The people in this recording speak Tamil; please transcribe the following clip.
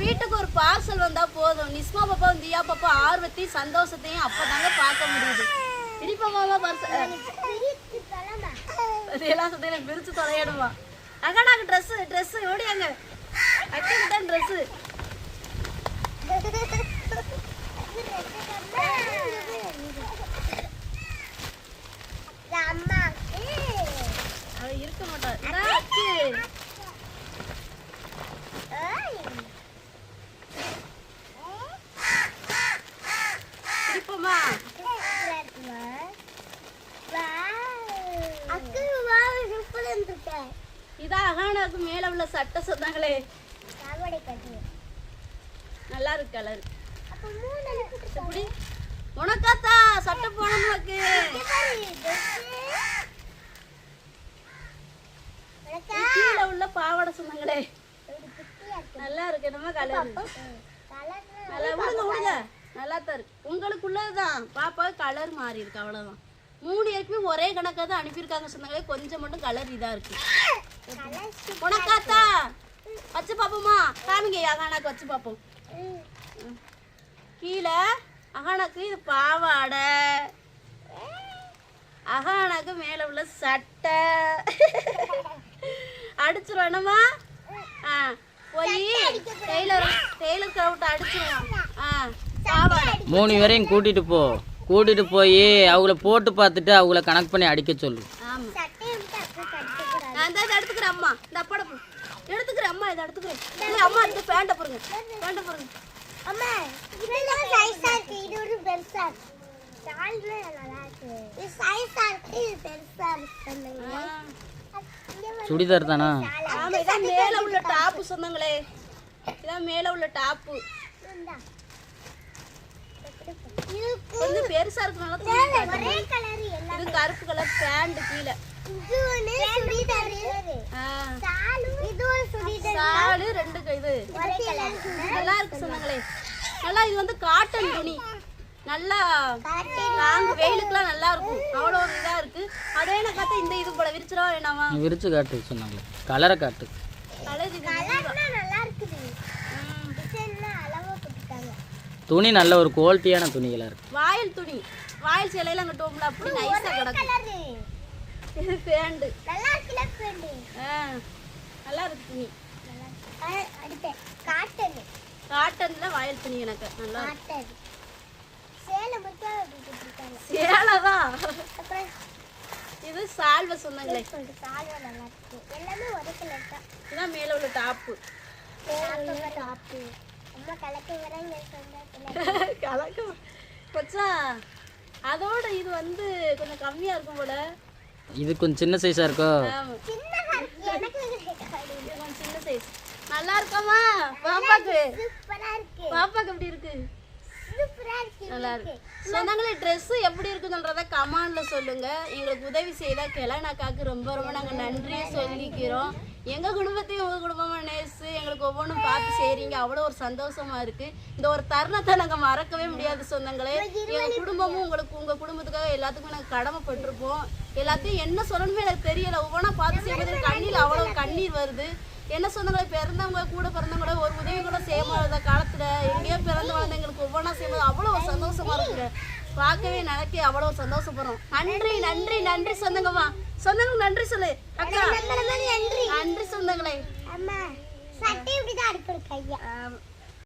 வீட்டுக்கு ஒரு பார்சல் வந்தா போதும். நிஸ்மா பாப்பா தியா பாப்பா ஆர்வத்தையும் சந்தோஷத்தையும் அப்பதாங்க பார்க்க முடியுது. இடிப்பாமா பார்சல் அதெல்லாம் சொல்லி பிரிச்சு தொலையிடுமா அக்கடாக்கு ட்ரெஸ் ட்ரெஸ் ஓடியாங்க அக்கனுக்கு தான் ட்ரெஸ் இருக்க மாட்டா இந்தா அக்கு. இடிப்போமா இதான் அகானாக்கு மேல உள்ள சட்டை சொன்னாங்களே நல்லா இருக்கு கலர். எப்படி? உனக்காத்தா சட்டை போனோம் உனக்கு. கீழே உள்ள பாவாடை சொன்னாங்களே நல்லா இருக்கு என்னமா கலர். நல்லா விடுங்க விடுங்க நல்லா தான் இருக்கு. உங்களுக்குள்ளதுதான். பாப்பா கலர் மாறி இருக்கு அவ்வளவுதான். மூணு ஏற்கனவே ஒரே கணக்காக தான் அனுப்பியிருக்காங்க சொன்னாங்களே கொஞ்சம் மட்டும் கலர் இதாக இருக்கு. உனக்காத்தா? வச்சு பார்ப்போமா காமிங்க அகானாக்கு வச்சு பார்ப்போம் கீழே அகானாக்கு இது பாவாடை. அகானாக்கு மேலே உள்ள சட்டை. அடிச்சிருவேணுமா ஆ போய் டெய்லர் டெய்லர் கவுட்டு அடிச்சிருவோம் ஆ பாவாடை. மூணு பேரையும் கூட்டிட்டு போ. கூட்டிட்டு போய் அவங்கள போட்டு பார்த்துட்டு அவங்கள கனெக்ட் பண்ணி அடிக்க சொல்லு. ஆமா. நான் தான் இதை எடுத்துக்கிறேன் அம்மா. இந்த அப்பாட எடுத்துக்கிறேன் அம்மா இதை எடுத்துக்கிறேன். அம்மா இந்த பேண்ட்டை போடுங்க பேண்ட்டை போடுங்க அம்மா இதெல்லாம் சைஸா இருக்கு. இது ஒரு பெருசா இருக்கு. சால்வே நல்லா இருக்கு. இது சைஸா இருக்கு. இது பெருசா இருக்கு. ஆ. சுடிதார் தானா? ஆமா இதான் மேல உள்ள டாப்பு சொன்னாங்களே. இதான் மேல உள்ள டாப்பு. கொஞ்சம் பெருசா இருக்கனால. ஒரே கலர் எல்லாம். இது கருப்பு கலர் பேண்ட் கீழே. இது ஒண்ணு சுடிதார். ஆ. சாலு இது ஒரு சுடிதார். சாலு ரெண்டு க- இது. ஒரே கலர் நல்லா இருக்கு சொன்னாங்களே நல்லா இது வந்து காட்டன் துணி. நல்லா நாங்க வெயிலுக்குலாம் நல்லா இருக்கும். அவ்வளோ ஒரு இதா இருக்கு. அதே பார்த்தா இந்த இது போல விரிச்சிடா வேணாமா விரிச்சு காட்டு சொன்னாங்க. கலரை காட்டு. கலர் துணி நல்ல ஒரு குவாலிட்டியான துணிகளா இருக்கு. வாயில் துணி. வாயில் சேலையில அங்கே டோம்ல அப்படி நைஸா கிடக்கும். கலரு இது பேண்டு. நல்லா இருக்குல்ல ஃப்ரெண்டு ஆ நல்லா இருக்கு துணி. அடுத்து காட்டன் காட்டன்ல வாயில் துணி எனக்கு. நல்லா. காட்டன் சேலை மட்டும் சேலைதான் அப்புறம் இது சால்வை சொன்னாங்களே சால்வை நல்லா இருக்கு. எல்லாமே ஒரே கலர் தான். இதான் மேல உள்ள டாப்பு டாப்பு கலக்கம் கொச்சா அதோட இது வந்து கொஞ்சம் கம்மியா இருக்கும் போல. இது கொஞ்சம் சின்ன சைஸா இருக்கோ? சின்ன கலர் எனக்கு இது கொஞ்சம் சின்ன சைஸ் நல்லா இருக்காமா? பாப்பாக்கு. பாப்பாக்கு எப்படி இருக்கு? நல்லா இருக்கு. சொன்னாங்களே ட்ரெஸ் எப்படி இருக்குன்றத கமாண்ட்ல சொல்லுங்க. எங்களுக்கு உதவி செய்த கிளனாக்காக்கு ரொம்ப ரொம்ப நாங்க நன்றியை சொல்லிக்கிறோம். எங்க குடும்பத்தையும் உங்க குடும்பமா நேசு எங்களுக்கு ஒவ்வொன்றும் பார்த்து செய்றீங்க. அவ்வளோ ஒரு சந்தோஷமா இருக்கு. இந்த ஒரு தருணத்தை நாங்க மறக்கவே முடியாது சொந்தங்களே. எங்க குடும்பமும் உங்களுக்கு உங்க குடும்பத்துக்காக எல்லாத்துக்கும் நாங்க கடமைப்பட்டிருப்போம். எல்லாத்தையும் என்ன சொல்லணுமே எனக்கு தெரியல. ஒவ்வொன்றா பார்த்து செய்யும்போது கண்ணீர் அவ்வளோ கண்ணீர் வருது. என்ன சொன்னாங்களே பிறந்தவங்க கூட பிறந்தவங்க கூட ஒரு உதவி கூட செய்ய முடியாத காலத்துல ஒவ்வொன்றா செய்யும்போது அவ்வளோ சந்தோஷமா இருக்குங்க. பார்க்கவே நினைக்க அவ்வளோ சந்தோஷப்படுறோம். நன்றி நன்றி நன்றி சொந்தங்கம்மா. சொந்தங்களுக்கு நன்றி சொல்லு. அக்கா. நன்றி நன்றி சொந்தங்களே. அம்மா சட்டை இப்படிதான் அடிப்படு கையா.